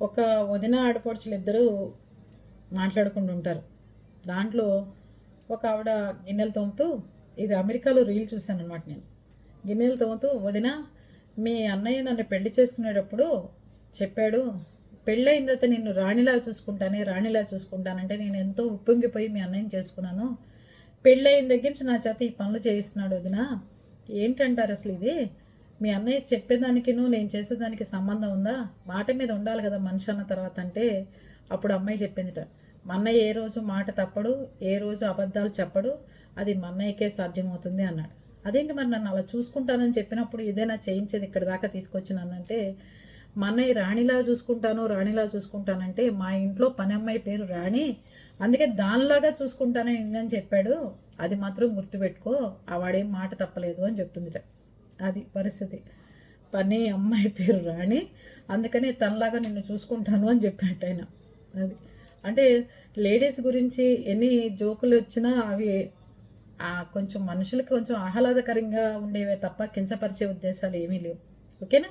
ఒక వదిన ఆడపడుచులు ఇద్దరు మాట్లాడుకుంటుంటారు దాంట్లో ఒక ఆవిడ గిన్నెలు తోముతూ ఇది అమెరికాలో రీల్ చూశాను అనమాట నేను. గిన్నెలు తోముతూ వదిన మీ అన్నయ్య నన్ను పెళ్ళి చేసుకునేటప్పుడు చెప్పాడు పెళ్ళైన తర్వాత నేను రాణిలా చూసుకుంటానే రాణిలా చూసుకుంటానంటే నేను ఎంతో ఉప్పొంగిపోయి మీ అన్నయ్యని చేసుకున్నాను. పెళ్ళయిన దగ్గర నుంచి నా చేత ఈ పనులు చేయిస్తున్నాడు వదిన. ఏంటంటారు అసలు ఇది? మీ అన్నయ్య చెప్పేదానికిను నేను చేసేదానికి సంబంధం ఉందా? మాట మీద ఉండాలి కదా మనిషి అన్న తర్వాత అంటే అప్పుడు అమ్మాయి చెప్పిందిట. మా ఏ రోజు మాట తప్పడు ఏ రోజు అబద్ధాలు చెప్పడు అది మా అన్నయ్యకే సాధ్యమవుతుంది అన్నాడు. అదేంటి మరి నన్ను అలా చూసుకుంటానని చెప్పినప్పుడు ఏదైనా చేయించేది ఇక్కడ దాకా తీసుకొచ్చినానంటే మా అన్నయ్య రాణిలా చూసుకుంటాను రాణిలా చూసుకుంటానంటే మా ఇంట్లో పని అమ్మాయి పేరు రాణి అందుకే దానిలాగా చూసుకుంటానని చెప్పాడు. అది మాత్రం గుర్తుపెట్టుకో ఆ వాడేం మాట తప్పలేదు అని చెప్తుందిట. అది పరిస్థితి. పని అమ్మాయి పేరు రాణి. అందుకని తనలాగా నిన్ను చూసుకుంటాను అని చెప్పాడు ఆయన. అది. అంటే లేడీస్ గురించి ఎన్ని జోకులు వచ్చినా అవి కొంచెం మనుషులకి కొంచెం ఆహ్లాదకరంగా ఉండేవే తప్ప కించపరిచే ఉద్దేశాలు ఏమీ లేవు. ఓకేనా?